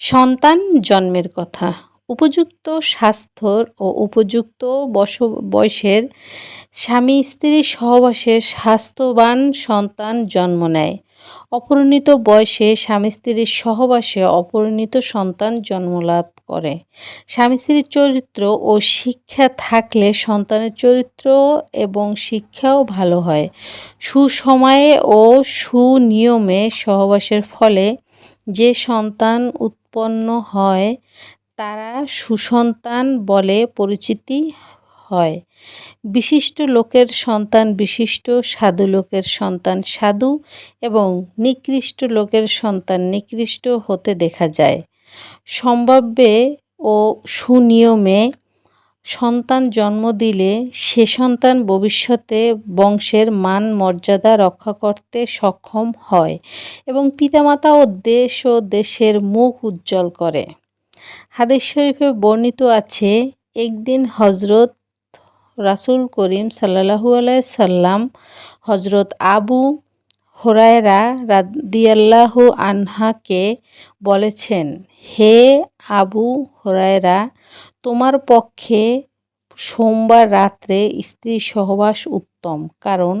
সন্তান জন্মের কথা। উপযুক্ত স্বাস্থ্যর ও উপযুক্ত বস বয়সের স্বামী স্ত্রীর সহবাসে স্বাস্থ্যবান সন্তান জন্ম নেয়। অপরিণত বয়সে স্বামী স্ত্রীর সহবাসে অপরিণত সন্তান জন্মলাভ করে। স্বামী স্ত্রীর চরিত্র ও শিক্ষা থাকলে সন্তানের চরিত্র এবং শিক্ষাও ভালো হয়। সুসময়ে ও সুনিয়মে সহবাসের ফলে যে সন্তান উৎপন্ন হয়, তারা সুসন্তান বলে পরিচিতি হয়। বিশিষ্ট লোকের সন্তান বিশিষ্ট, সাধু লোকের সন্তান সাধু এবং নিকৃষ্ট লোকের সন্তান নিকৃষ্ট হতে দেখা যায়। সম্ভাব্যে ও সুনিয়মে সন্তান জন্ম দিলে সে সন্তান ভবিষ্যতে বংশের মান, মর্যাদা রক্ষা করতে সক্ষম হয় এবং পিতামাতা ও দেশ ও দেশের মুখ উজ্জ্বল করে। হাদিস শরীফে বর্ণিত আছে, একদিন হজরত রাসুল করিম সাল্লাহু সাল্লাম হজরত আবু হোরায়রা রাদিয়াল্লাহু আনহাকে বলেছেন, হে আবু হোরায়রা, তোমার পক্ষে সোমবার রাত্রে স্ত্রী সহবাস উত্তম, কারণ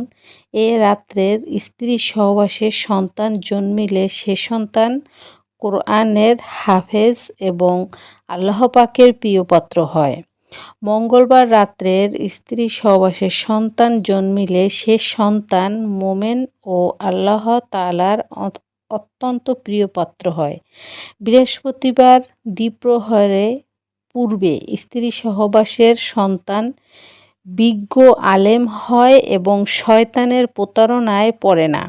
এ রাত্রের স্ত্রী সহবাসে সন্তান জন্মিলে সে সন্তান কোরআনের হাফেজ এবং আল্লাহ পাকের প্রিয়পাত্র হয়। মঙ্গলবার রাত্রের স্ত্রী সহবাসে সন্তান জন্মিলে সে সন্তান মোমেন ও আল্লাহ তালার অত্যন্ত প্রিয় পাত্র হয়। বৃহস্পতিবার দ্বিপ্রহরে পূর্বে স্ত্রী সহবাসের সন্তান বিজ্ঞ আলেম হয় এবং শয়তানের প্রতারণায় পড়ে না।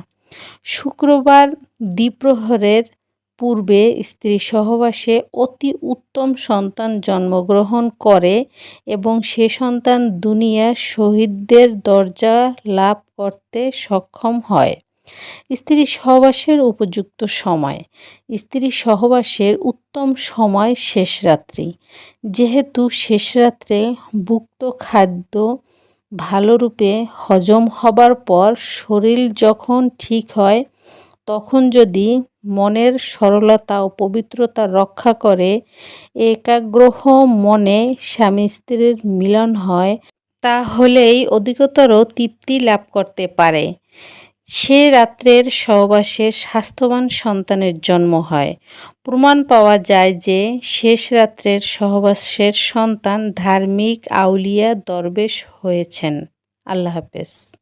শুক্রবার দ্বিপ্রহরের পূর্বে স্ত্রী সহবাসে অতি উত্তম সন্তান জন্মগ্রহণ করে এবং সে সন্তান দুনিয়া শহীদদের দরজা লাভ করতে সক্ষম হয়। স্ত্রী সহবাসের উপযুক্ত সময়। স্ত্রী সহবাসের উত্তম সময় শেষ রাত্রি। যেহেতু শেষ রাত্রে ভুক্ত খাদ্য ভালোরূপে হজম হবার পর শরীর যখন ঠিক হয় তখন যদি মনের সরলতা ও পবিত্রতা রক্ষা করে, একাগ্রহ মনে স্বামী স্ত্রীর মিলন হয়, তাহলেই অধিকতর তৃপ্তি লাভ করতে পারে। সে রাত্রের সহবাসে স্বাস্থ্যবান সন্তানের জন্ম হয়। প্রমাণ পাওয়া যায় যে শেষ রাত্রের সহবাসের সন্তান ধার্মিক আউলিয়া দরবেশ হয়েছেন। আল্লাহ হাফেজ।